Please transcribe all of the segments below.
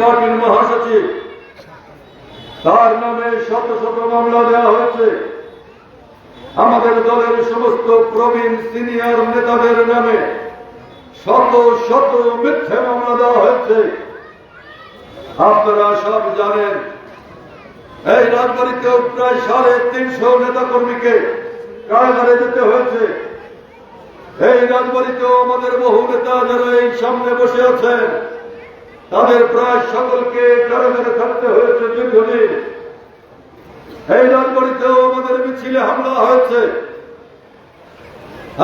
পার্টির মহাসচিব। তার নামে শত শত মামলা দেওয়া হয়েছে। আমাদের দলের সমস্ত প্রবীণ সিনিয়র নেতাদের নামে শত শত মিথ্যে মামলা দেওয়া হয়েছে। আপনারা সব জানেন, এই রাজবাড়িতেও প্রায় সাড়ে তিনশো নেতা কর্মীকে কারাগারে যেতে হয়েছে। এই রাজবাড়িতেও আমাদের বহু নেতা যারা এই সামনে বসে আছেন তাদের প্রায় সকলকে কারাগারে থাকতে হয়েছে দীর্ঘদিন। এই রাজবাড়িতেও আমাদের মিছিলে হামলা হয়েছে।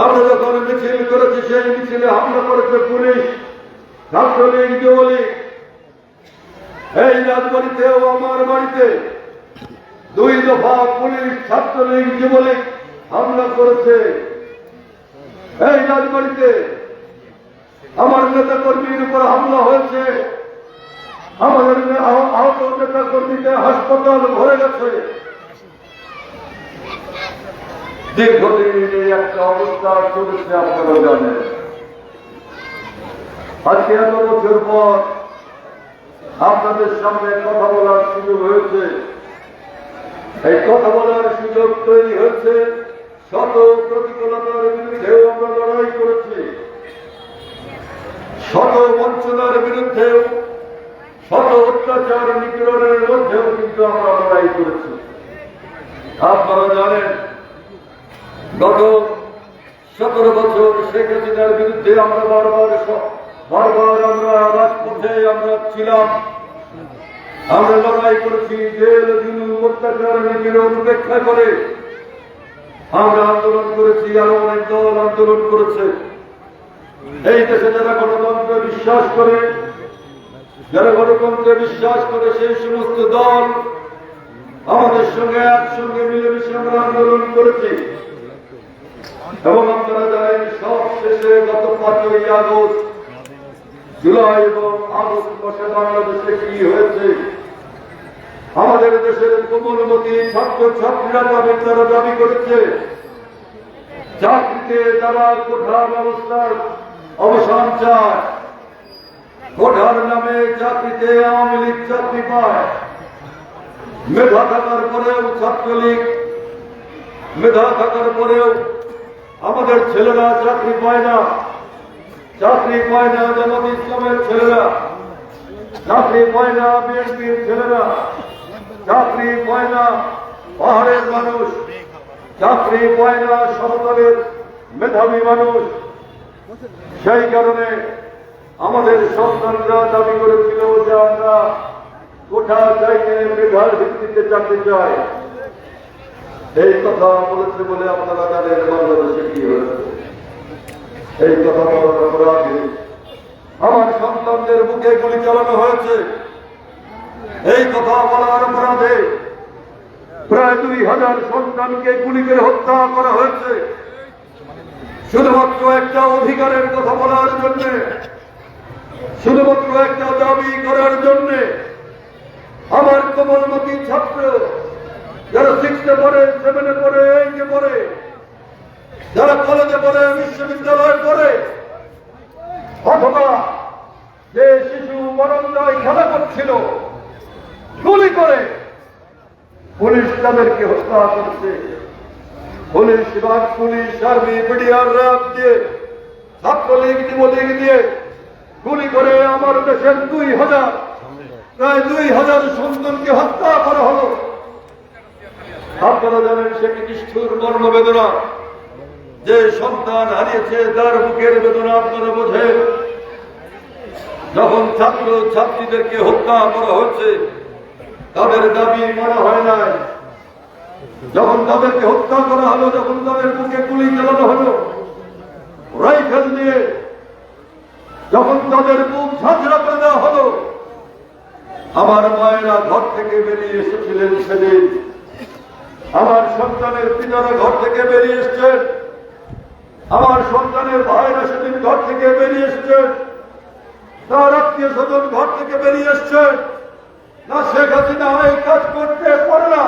আমরা যখন মিছিল করেছি, সেই মিছিলে হামলা করেছে পুলিশ, ছাত্রলীগ, যুবলীগ। এই রাজবাড়িতেও, আমার বাড়িতে দুই দফা পুলিশ, ছাত্রলীগ, যুবলীগ হামলা করেছে। এই রাজবাড়িতে আমার নেতা কর্মীর উপর হামলা হয়েছে। আমাদের আহ- আহত নেতা কর্মীদের হাসপাতাল ভরে গেছে। দীর্ঘদিন এই একটা অবস্থা চলেছে, আপনারা জানেন। আজকে এত বছর পর আপনাদের সামনে কথা বলার সুযোগ হয়েছে। এই কথা বলার সুযোগ তৈরি হয়েছে, শত প্রতিকূলতার বিরুদ্ধেও আমরা লড়াই করেছি। শত বঞ্চনার বিরুদ্ধেও অত্যাচার নিপীড়নের মধ্যেও কিন্তু আমরা লড়াই করেছি। আপনারা জানেন, গত সতেরো বছর শেখ হাসিনার বিরুদ্ধে আমরা বারবার বারবার আমরা রাজপথে আমরা ছিলাম। আমরা লড়াই করেছি জেল জুলুম অত্যাচার, নিপীড়ন উপেক্ষা করে। আমরা আন্দোলন করেছি, আরও অনেক দল আন্দোলন করেছে। এই দেশে যারা গণতন্ত্রে বিশ্বাস করে যারা গণতন্ত্রে বিশ্বাস করে সেই সমস্ত দল আমাদের সঙ্গে একসঙ্গে মিলেমিশে আমরা আন্দোলন করেছি। এবং আপনারা জানেন সব শেষে গত পাঁচই আগস্ট, জুলাই এবং আগস্ট মাসে বাংলাদেশে কি হয়েছে? আমাদের দেশের কোমলমতি ছাত্র ছাত্রীরা দাবি তারা দাবি করেছে, চাকরিতে তারা কোঠা ব্যবস্থার অবসান চায়। কোঠার নামে চাকরিতে আওয়ামী লীগ চাকরি পায়। মেধা থাকার পরেও ছাত্রলীগ, মেধা থাকার পরেও আমাদের ছেলেরা চাকরি পায় না। চাকরি পায় না জামাত ইসলামের ছেলেরা। চাকরি পায় না বিএনপির ছেলেরা। চাকরি পায় না পাহাড়ের মানুষ। চাকরি পায় না সমতলের মেধাবী মানুষ। সেই কারণে আমাদের সন্তানরা দাবি করেছিল যে আমরা কোঠা চাইতে মেধার ভিত্তিতে চাকরি চাই। এই কথা বলেছে বলে আপনারা জানেন বাংলাদেশে কি হয়েছে। এই কথা বলার অপরাধে আমার সন্তানদের বুকে গুলি চালানো হয়েছে। এই কথা বলার অপরাধে প্রায় দুই হাজার সন্তানকে গুলি করে হত্যা করা হয়েছে। শুধুমাত্র একটা অধিকারের কথা বলার জন্য শুধুমাত্র একটা দাবি করার জন্য আমার কোমলমতি ছাত্র যারা সিক্সে পড়ে সেভেনে পড়ে এইটে পড়ে, যারা কলেজে পড়ে, বিশ্ববিদ্যালয়ে পড়ে, অথবা যে শিশু বরঞ্জায় খেলা করছিল, গুলি করে, পুলিশ তাদেরকে হত্যা করছে। Police raj police, army BDR দিয়ে, ছাত্রলীগ, যুবলীগ দিয়ে গুলি করে আমার দেশের দুই হাজার, প্রায় দুই হাজার সন্তানকে হত্যা করা হলো। আপনারা জানেন সে নিষ্ঠুর মর্মবেদনা। যে সন্তান হারিয়েছে তার বুকের বেদনা আপনারা বোঝেন। যখন ছাত্র ছাত্রীদেরকে হত্যা করা হচ্ছে, তাদের দাবি মানা হয় নাই। যখন তাদেরকে হত্যা করা হলো, যখন তাদের বুকে গুলি চালানো হলো, রাইফেল দিয়ে যখন তাদের বুক ঝাঁঝরা দেওয়া হলো, আমার মায়েরা ঘর থেকে বেরিয়ে এসেছিলেন সেদিন। আমার সন্তানের পিতারা ঘর থেকে বেরিয়ে এসছেন। আমার সন্তানের ভাইরা সেদিন ঘর থেকে বেরিয়ে এসছেন। তার আত্মীয় স্বজন ঘর থেকে বেরিয়ে এসছেন। না শেখ হাসিনা এই কাজ করতে পারে না।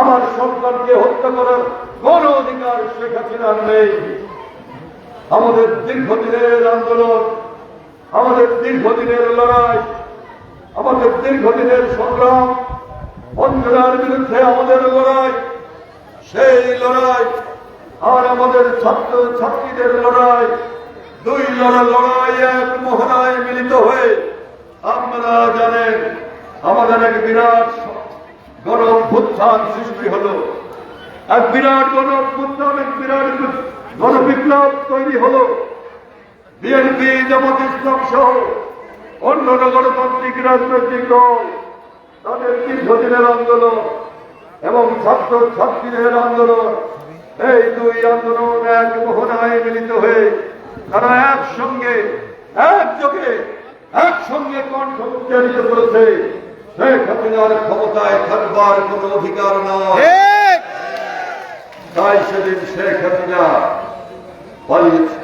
আমার সন্তানকে হত্যা করার কোন অধিকার শেখ হাসিনার নেই। আমাদের দীর্ঘদিনের আন্দোলন, আমাদের দীর্ঘদিনের লড়াই, আমাদের দীর্ঘদিনের সংগ্রাম বঞ্চনার বিরুদ্ধে আমাদের লড়াই, সেই লড়াই আর আমাদের ছাত্র ছাত্রীদের লড়াই, দুই লড়া লড়াই এক মোহনায় মিলিত হয়ে আপনারা জানেন, আমাদের এক বিরাট গণ অভ্যুত্থান সৃষ্টি হলো। এক বিরাট গণ অভ্যুত্থান এক বিরাট গণবিপ্লব তৈরি হলো। বিএনপি জামাত ইসলাম সহ অন্যান্য গণতান্ত্রিক রাজনৈতিক দল তাদের দীর্ঘদিনের আন্দোলন এবং ছাত্র ছাত্রীদের আন্দোলন। এই দুই আন্দোলন এক মোহনায় মিলিত হয়ে তারা একসঙ্গে একযোগে একসঙ্গে কণ্ঠ উচ্চারিত করেছে। শেখ হাসিনার ক্ষমতায় থাকবার কোন অধিকার নয় তাই সেদিন শেখ হাসিনা পালিয়েছে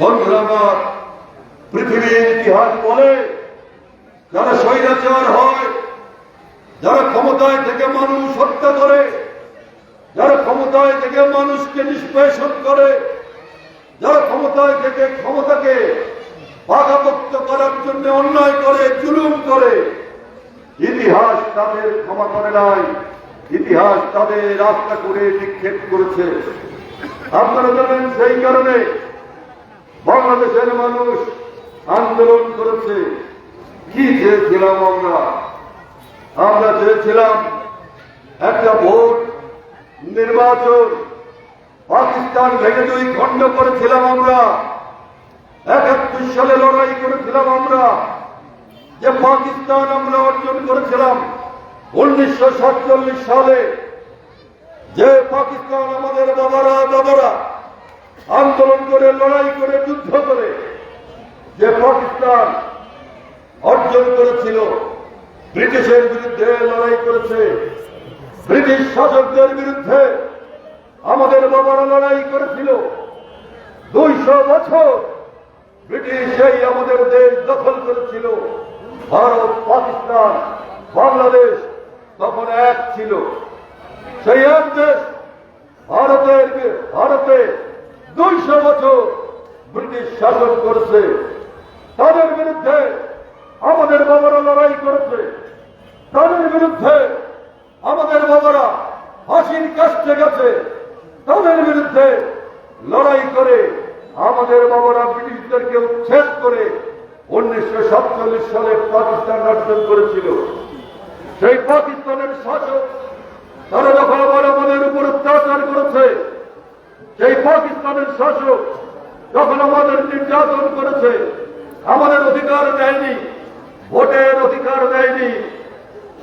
বন্ধুরা, পৃথিবীর ইতিহাস বলে যারা স্বৈরাচার হয়, যারা ক্ষমতায় থেকে মানুষ হত্যা করে, যারা ক্ষমতায় থেকে মানুষকে নিষ্পেষণ করে, যারা ক্ষমতায় থেকে ক্ষমতাকে বাধাভক্ত করার জন্য অন্যায় করে, জুলুম করে, ইতিহাস তাদের ক্ষমা করে নাই। ইতিহাস তাদের রাস্তা করে নিক্ষেপ করেছে। আপনারা জানেন সেই কারণে বাংলাদেশের মানুষ আন্দোলন করেছে। কি চেয়েছিলাম আমরা? আমরা চেয়েছিলাম একটা ভোট নির্বাচন। পাকিস্তান ভেঙে দুই খণ্ড করেছিলাম আমরা। একাত্তর সালে লড়াই করেছিলাম আমরা। যে পাকিস্তান আমরা অর্জন করেছিলাম, উনিশশো সাতচল্লিশ সালে যে পাকিস্তান আমাদের বাবারা দাদারা আন্দোলন করে, লড়াই করে, যুদ্ধ করে, যে পাকিস্তান অর্জন করেছিল, ব্রিটিশের বিরুদ্ধে লড়াই করেছে, ব্রিটিশ শাসকদের বিরুদ্ধে আমাদের বাবারা লড়াই করেছিল। দুইশো বছর ব্রিটিশ এই আমাদের দেশ দখল করেছিল। ভারত, পাকিস্তান, বাংলাদেশ তখন এক ছিল। সেই এক দেশ ভারতের ভারতে দুইশো বছর ব্রিটিশ শাসন করেছে। তাদের বিরুদ্ধে আমাদের বাবারা লড়াই করেছে। তাদের বিরুদ্ধে আমাদের বাবারা ফাঁসির কাছে গেছে। তাদের বিরুদ্ধে লড়াই করে আমাদের বাবারা ব্রিটিশদেরকে উচ্ছেদ করে উনিশশো সাতচল্লিশ সালে পাকিস্তান অর্জন করেছিল। সেই পাকিস্তানের শাসক তারা যখন আবার আমাদের উপর অত্যাচার করেছে। সেই পাকিস্তানের শাসক যখন আমাদের নির্যাতন করেছে, আমাদের অধিকার দেয়নি, ভোটের অধিকার দেয়নি,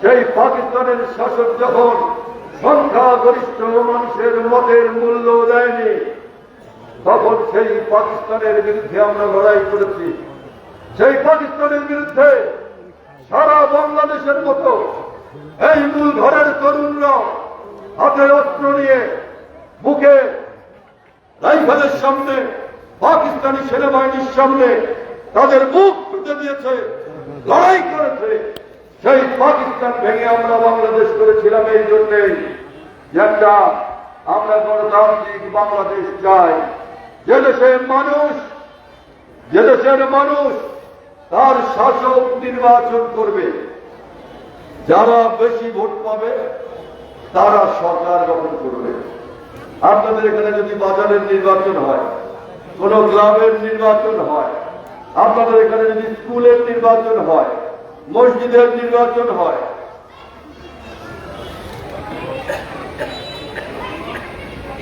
সেই পাকিস্তানের শাসক যখন সংখ্যাগরিষ্ঠ মানুষের মতের মূল্য দেয়নি, তখন সেই পাকিস্তানের বিরুদ্ধে আমরা লড়াই করেছি। সেই পাকিস্তানের বিরুদ্ধে সারা বাংলাদেশের মতো এই মূল ঘরের তরুণরা হাতে অস্ত্র নিয়ে বুকে রাইফেলের সামনে, পাকিস্তানি সেনাবাহিনীর সামনে তাদের মুখ ফুটে দিয়েছে, লড়াই করেছে। সেই পাকিস্তান ভেঙে আমরা বাংলাদেশ করেছিলাম এই জন্যেই একটা আমরা গণতান্ত্রিক বাংলাদেশ চাই। যে দেশের মানুষ, যে দেশের মানুষ তার শাসক নির্বাচন করবে। যারা বেশি ভোট পাবে, তারা সরকার গঠন করবে। আপনাদের এখানে যদি বাজারের নির্বাচন হয়, কোন ক্লাবের নির্বাচন হয়, আপনাদের এখানে যদি স্কুলের নির্বাচন হয়, মসজিদের নির্বাচন হয়,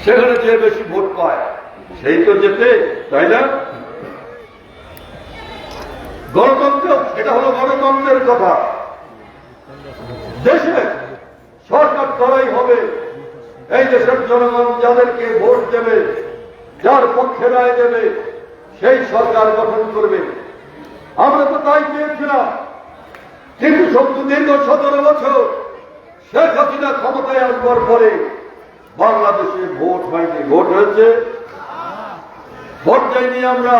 সেখানে যে বেশি ভোট পায়, সেই তো যেতে তাই না? গণতন্ত্র, এটা হলো গণতন্ত্রের কথা। দেশে সরকার করাই হবে। এই দেশের জনগণ যাদেরকে ভোট দেবে, যার পক্ষে রায় দেবে, সেই সরকার গঠন করবে। আমরা তো তাই চেয়েছিলাম কিন্তু সত্তর দীর্ঘ সতেরো বছর শেখ হাসিনা ক্ষমতায় আসবার পরে বাংলাদেশে ভোট হয়নি। ভোট হয়েছে? ভোট যাইনি আমরা।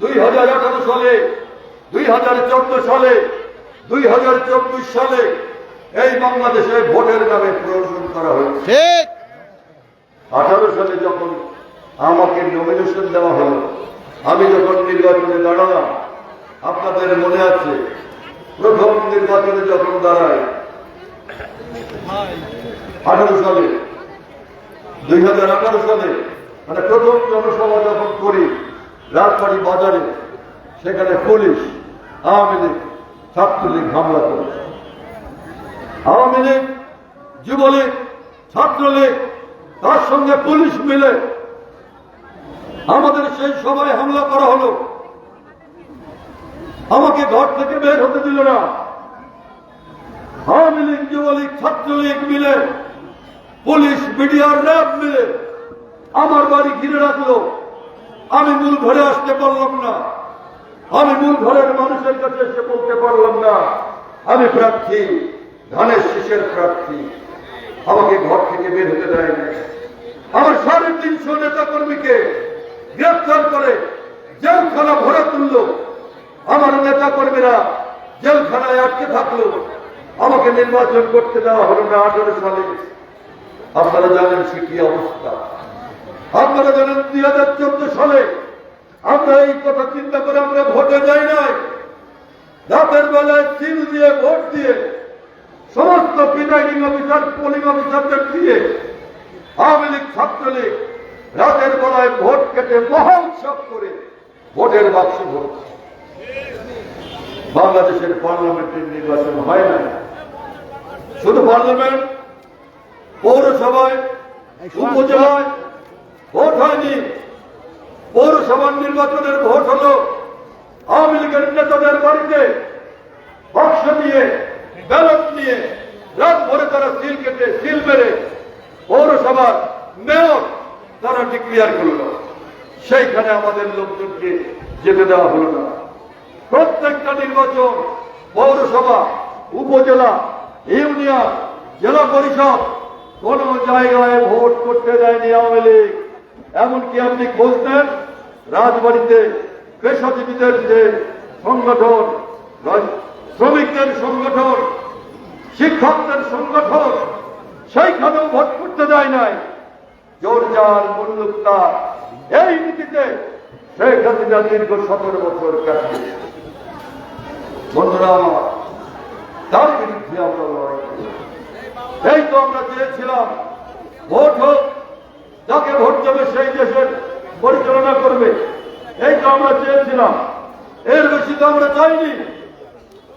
দুই হাজার আঠারো সালে, দুই হাজার চোদ্দ সালে দুই হাজার চব্বিশ সালে এই বাংলাদেশে ভোটের নামে প্রয়োজন করা হয়েছে। আঠারো সালে যখন আমাকে নমিনেশন দেওয়া হলো আমি যখন নির্বাচনে দাঁড়ালাম আপনাদের মনে আছে প্রথম নির্বাচনে যখন দাঁড়ায় আঠারো সালে দুই হাজার আঠারো সালে মানে প্রথম জনসভা যখন করি রাজবাড়ি বাজারে সেখানে পুলিশ আওয়ামী লীগ ছাত্রলীগ হামলা করে আওয়ামী লীগ, যুবলীগ, ছাত্রলীগ, তার সঙ্গে পুলিশ মিলে আমাদের সেই সভায় হামলা করা হলো। আমাকে ঘর থেকে বের হতে দিল না। আওয়ামী লীগ, যুবলীগ, ছাত্রলীগ মিলে পুলিশ, মিডিয়ার র্যাব মিলে আমার বাড়ি ঘিরে রাখল। আমি মূল ঘরে আসতে পারলাম না। আমি মূল ঘরের মানুষের কাছে এসে বলতে পারলাম না। আমি প্রার্থী, ধানের শীষের প্রার্থী। আমাকে ঘর থেকে বের হতে দেয় না আমার সাড়ে তিনশো নেতা কর্মীকে গ্রেফতার করে জেলখানা ভরে তুলল। আমার নেতা কর্মীরা জেলখানায় আটকে থাকল। আমাকে নির্বাচন করতে দেওয়া হলো না আঠারো সালে। আপনারা জানেন সে কি অবস্থা। আপনারা জানেন দুই হাজার চোদ্দ সালে আমরা এই কথা চিন্তা করে আমরা ভোটে যাই নাই। রাতের বেলায় সিল দিয়ে, ভোট দিয়ে, সমস্ত প্রিজাইডিং অফিসার পোলিং অফিসারদের দিয়ে আওয়ামী লীগ ছাত্রলীগ রাতের বেলায় ভোট কেটে মহা উৎসব করে ভোটের বাক্স ভোট বাংলাদেশের পার্লামেন্টের নির্বাচন হয় না। শুধু পার্লামেন্ট, পৌরসভায়, উপজেলায় ভোট হয়নি। পৌরসভার নির্বাচনের ভোট হলো আওয়ামী লীগের নেতাদের বাড়িতে বাক্স নিয়ে, ব্যালট নিয়ে, রাত ভরে তারা সিল কেটে, সিল মেরে পৌরসভার মেয়র তারা ডিক্লিয়ার করল সেইখানে আমাদের লোকজনকে যেতে দেওয়া হলো না। প্রত্যেকটা নির্বাচন, পৌরসভা, উপজেলা, ইউনিয়ন, জেলা পরিষদ কোন জায়গায় ভোট করতে দেয়নি আওয়ামী লীগ। এমনকি আপনি খোঁজ নেন রাজবাড়িতে পেশাজীবীদের যে সংগঠন শ্রমিকদের সংগঠন, শিক্ষকদের সংগঠন, সেইখানেও ভোট করতে দেয় নাই জোরজার মুল্লুকতার এই নীতিতে শেখ হাসিনা দীর্ঘ সতেরো বছর কাটিয়ে বন্ধুরা আমার, তার বিরুদ্ধে আমরা লড়াই। এই তো আমরা চেয়েছিলাম, ভোট হোক, যাকে ভোট দেবে সেই দেশের পরিচালনা করবে। এই তো আমরা চেয়েছিলাম। এর বেশি তো আমরা চাইনি।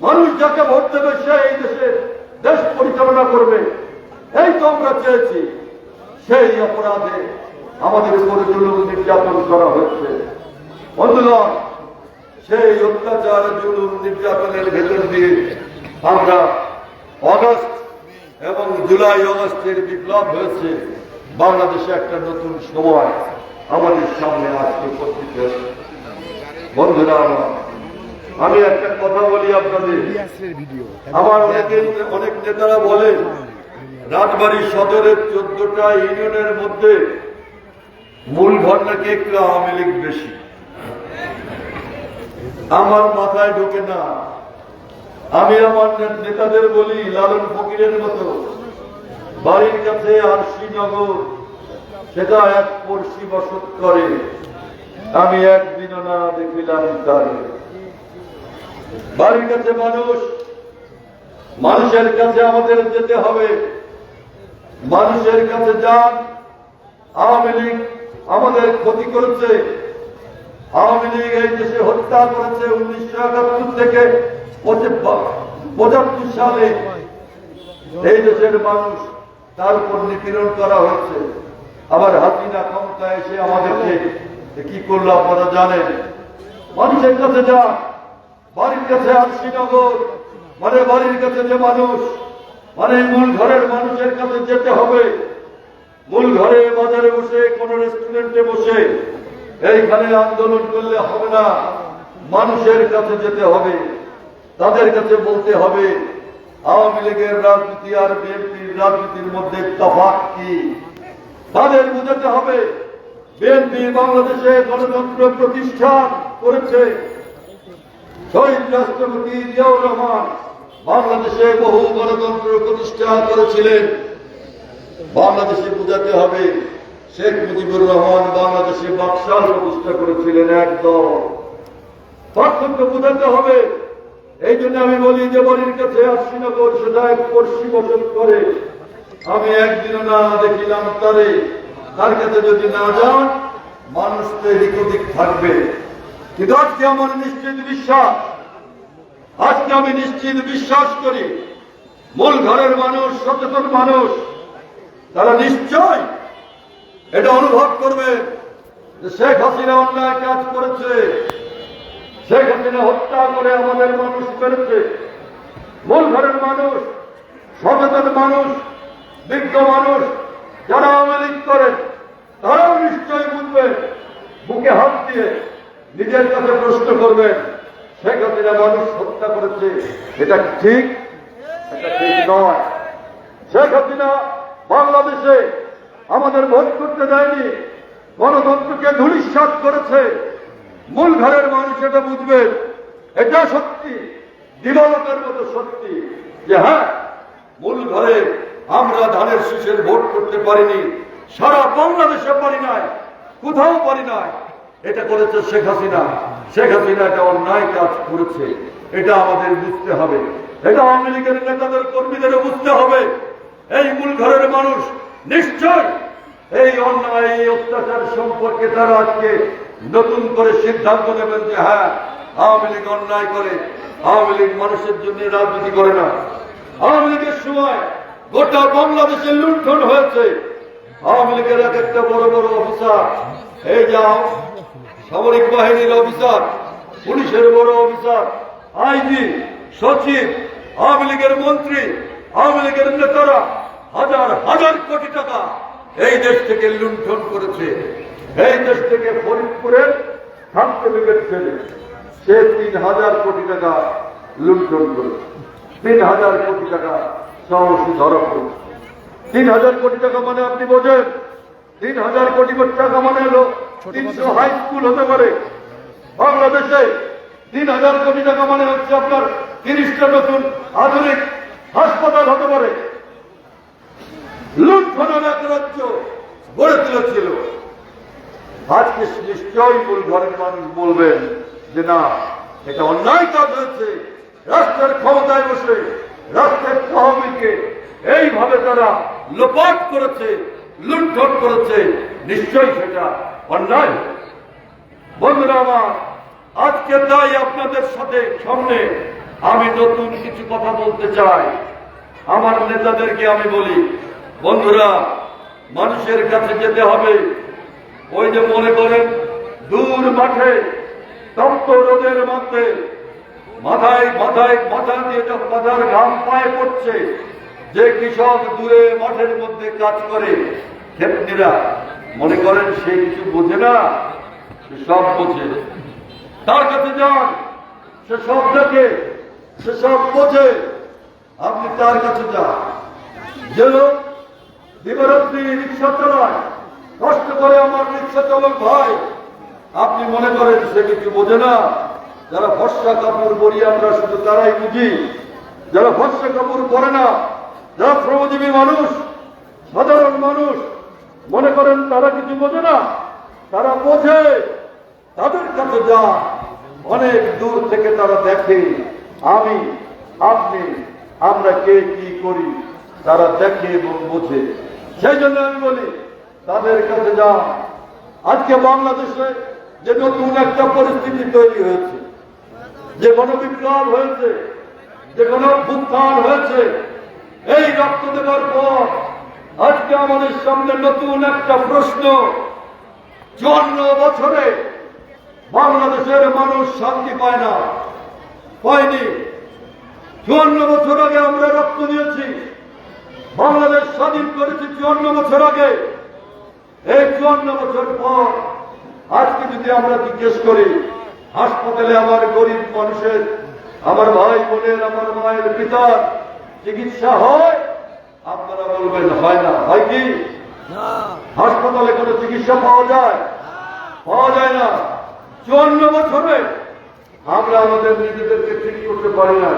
মানুষ যাকে ভোট দেবে, সে এই দেশের দেশ পরিচালনা করবে। এই তো আমরা চেয়েছি। সেই অপরাধে আমাদের উপরে জুলুম নির্যাতন করা হচ্ছে। বন্ধুগণ সেই অত্যাচার, জুলুম, নির্যাতনের ভেতর দিয়ে আমরা অগস্ট এবং জুলাই অগস্টের বিপ্লব হয়েছে। বাংলাদেশে একটা নতুন সময়। আমাদের সামনে আজকে উপস্থিত হয়েছে। বন্ধুরা আমার, আমি একটা কথা বলি আপনাদের। আমার অনেকে অনেক নেতারা বলেন রাজবাড়ী সদরের চোদ্দটা ইউনিয়নের মধ্যে মূল ঘর নাকি একটু আওয়ামী লীগ বেশি? আমার মাথায় ঢোকে না। আমি আমার নেতাদের বলি, লালন ফকিরের মতো, বাড়ির কাছে আর শ্রীনগর সেটা এক পড়শি বসত করে, আমি একদিনও না দেখিলাম তারে। বাড়ির কাছে মানুষ, মানুষের কাছে আমাদের যেতে হবে। মানুষের কাছে যান, আওয়ামী লীগ আমাদের ক্ষতি করেছে। আওয়ামী লীগ এই দেশে হত্যা করেছে উনিশশো একাত্তর থেকে পঁচাত্তর সালে। এই দেশের মানুষ তার উপর নিপীড়ন করা হয়েছে। আবার হাসিনা ক্ষমতা এসে আমাদেরকে কি করল আপনারা জানেন? মানুষের কাছে যা, বাড়ির কাছে আর শ্রীনগর মানে বাড়ির কাছে যে মানুষ মানে মূল ঘরের মানুষের কাছে যেতে হবে। মূল ঘরে বাজারে বসে, কোন রেস্টুরেন্টে বসে, এইখানে আন্দোলন করলে হবে না। মানুষের কাছে যেতে হবে, তাদের কাছে বলতে হবে, আওয়ামী লীগের রাজনীতি আর বিএনপির রাজনীতির মধ্যে তফাক কি? তাদের বুঝাতে হবে, বিএনপি বাংলাদেশে গণতন্ত্র প্রতিষ্ঠা করেছে। শহীদ রাষ্ট্রপতি জিয়াউর রহমান বাংলাদেশে বহু গণতন্ত্র প্রতিষ্ঠা করেছিলেন। বাংলাদেশে বোঝাতে হবে, শেখ মুজিবুর রহমান বাংলাদেশে বাকশাল প্রতিষ্ঠা করেছিলেন একদম পার্থক্য বোঝাতে হবে, এই জন্য আমি বলি যে বাড়ির কাছে আশ্বিনগর সেটা এক বসত করে আমি একদিনও না দেখিলাম তারে। তার কাছে যদি না যান, মানুষ তো এদিক ওদিক থাকবে। কিন্তু আজকে আমার নিশ্চিত বিশ্বাস, আজকে আমি নিশ্চিত বিশ্বাস করি, মূল ঘরের মানুষ, সচেতন মানুষ, তারা নিশ্চয় এটা অনুভব করবে যে শেখ হাসিনা অন্যায় কাজ করেছে, শেখ হাসিনা হত্যা করে আমাদের মানুষ পেরেছে মূল ঘরের মানুষ, সচেতন মানুষ বিজ্ঞ মানুষ যারা আওয়ামী লীগ করেন তারাও নিশ্চয়ই বুঝবে বুকে হাত দিয়ে নিজের কাছে প্রশ্ন করবেন শেখ হাসিনা মানুষ হত্যা করেছে। এটা ঠিক? এটা ঠিক নয়। শেখ হাসিনা বাংলাদেশে আমাদের ভোট করতে দেয়নি, গণতন্ত্রকে ধূলিসাৎ করেছে। মূল ঘরের মানুষ এটা বুঝবে। এটা সত্যি, দিবালকের মতো সত্যি যে হ্যাঁ মূল ঘরে আমরা ধানের শীষের ভোট করতে পারিনি। সারা বাংলাদেশে পারি নাই, কোথাও পারি নাই। এটা করেছে শেখ হাসিনা। শেখ হাসিনা একটা অন্যায় কাজ করেছে। এটা আমাদের বুঝতে হবে। এটা আওয়ামী লীগের নেতাদের, কর্মীদেরও বুঝতে হবে। এই মূল ঘরের মানুষ, নিশ্চয় এই অন্যায়, এই অত্যাচার সম্পর্কে তারা আজকে নতুন করে সিদ্ধান্ত নেবেন যে হ্যাঁ আওয়ামী লীগ অন্যায় করে। আওয়ামী লীগ মানুষের জন্য রাজনীতি করে না। আওয়ামী লীগের সময় গোটা বাংলাদেশে লুণ্ঠন হয়েছে। আওয়ামী লীগের এক একটা বড় বড় অফিসার, এই যাও সামরিক বাহিনীর অফিসার, পুলিশের বড় অফিসার, আইজি, সচিব, আওয়ামী লীগের মন্ত্রী, আওয়ামী লীগের নেতারা হাজার হাজার কোটি টাকা এই দেশ থেকে লুণ্ঠন করেছে। এই দেশ থেকে ফরিদপুরের ছাত্রলীগের ছেলে। সে তিন হাজার কোটি টাকা লুণ্ঠন করেছে। তিন হাজার কোটি টাকা তিন হাজার কোটি টাকা মানে আপনি বোঝেন। তিন হাজার কোটি টাকা মানে হলো তিনশো হাই স্কুল হতে পারে। বাংলাদেশে তিন হাজার কোটি টাকা মানে হচ্ছে আপনার তিরিশটা নতুন আধুনিক হাসপাতাল হতে পারে। লুণ্ঠনের এক রাজ্য গড়ে তুলেছিল। আজকে নিশ্চয়ই মূল ঘরের মানুষ বলবেন যে না এটা অন্যায় কাজ হয়েছে। রাষ্ট্রের ক্ষমতায় বসে রাষ্ট্রের তহবিলকে এইভাবে তারা লোপাট করেছে, লুণ্ঠন করেছে, নিশ্চয়ই সেটা অন্যায় বন্ধুরা আমার, আজকে তাই আপনাদের সাথে সামনে আমি নতুন কিছু কথা বলতে চাই। আমার নেতাদেরকে আমি বলি, বন্ধুরা, মানুষের কাছে যেতে হবে। ওই যে মনে করেন, দূর মাঠে তপ্ত রোদের মধ্যে মাথায় মাথায়, মাথা দিয়ে মাথার ঘাম পায়ে পড়ছে, যে কৃষক দূরে মাঠের মধ্যে কাজ করে ক্ষেত্রীরা মনে করেন সে কিছু বোঝে না, সে সব বোঝে। তার কাছে যান, সে সব দেখে, সে সব বোঝে। আপনি তার কাছে যান। যে লোক দিবারাত্রি রিক্সা চালায়, কষ্ট করে আমার রিক্সা চালক ভাই, আপনি মনে করেন সে কিছু বোঝে না। যারা ফর্সা কাপড় পরি আমরা শুধু তারাই বুঝি, যারা ফর্সা কাপড় পরে না, যারা শ্রমজীবী মানুষ, সাধারণ মানুষ, মনে করেন তারা কিছু বোঝে না, তারা বোঝে, তাদের কাছে যা অনেক দূর থেকে তারা দেখে, আমি, আপনি, আমরা কে কি করি, তারা দেখে এবং বোঝে। সেই জন্য আমি বলি, তাদের কাছে যা আজকে বাংলাদেশে যে নতুন একটা পরিস্থিতি তৈরি হয়েছে যে গণবিপ্লব হয়েছে, যে গণ অভ্যুত্থান হয়েছে, এই রক্ত দেওয়ার পর আজকে আমাদের সামনে নতুন একটা প্রশ্ন। চুয়ান্ন বছরে বাংলাদেশের মানুষ শান্তি পায় না, পায়নি। চুয়ান্ন বছর আগে আমরা রক্ত দিয়েছি, বাংলাদেশ স্বাধীন করেছি চুয়ান্ন বছর আগে। এই চুয়ান্ন বছর পর আজকে যদি আমরা জিজ্ঞেস করি হাসপাতালে আমার গরিব মানুষের আমার ভাই বোনের আমার মায়ের পিতার চিকিৎসা হয়? আপনারা বলবেন হয় না। হয় কি? হাসপাতালে কোনো চিকিৎসা পাওয়া যায়? পাওয়া যায় না। চুয়ান্ন বছরে আমরা আমাদের নিজেদেরকে ঠিক করতে পারি না।